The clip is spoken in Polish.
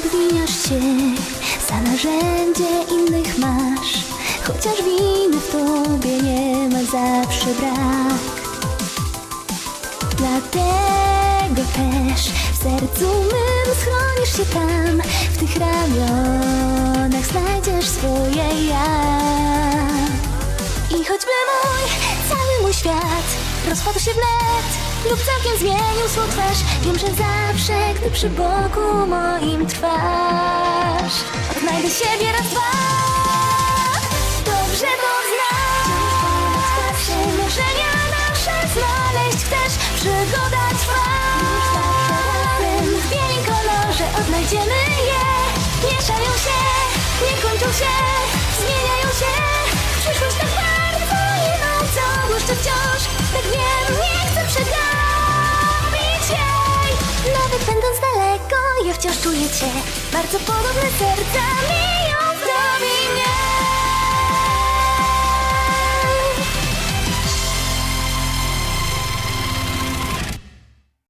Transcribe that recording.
zmieniasz się, za narzędzie innych masz, chociaż winy w tobie nie ma zawsze brak. Dlatego też w sercu mym schronisz się tam, w tych ramionach znajdziesz swoje ja. I choćby mój, cały mój świat rozpadł się wnet lub całkiem zmienił swą twarz, wiem, że zawsze, gdy przy boku moim trwasz, odnajdę siebie raz, dwa. Dobrze to znać, przymierzenia nasze znaleźć chcesz, przygoda trwa. W bieli kolorze odnajdziemy je, mieszają się, nie kończą się, zmieniają się. Przyszłość tak bardzo inną, co wciąż, tak wiem, nie chcę wciąż czuję cię, bardzo podobne serca miją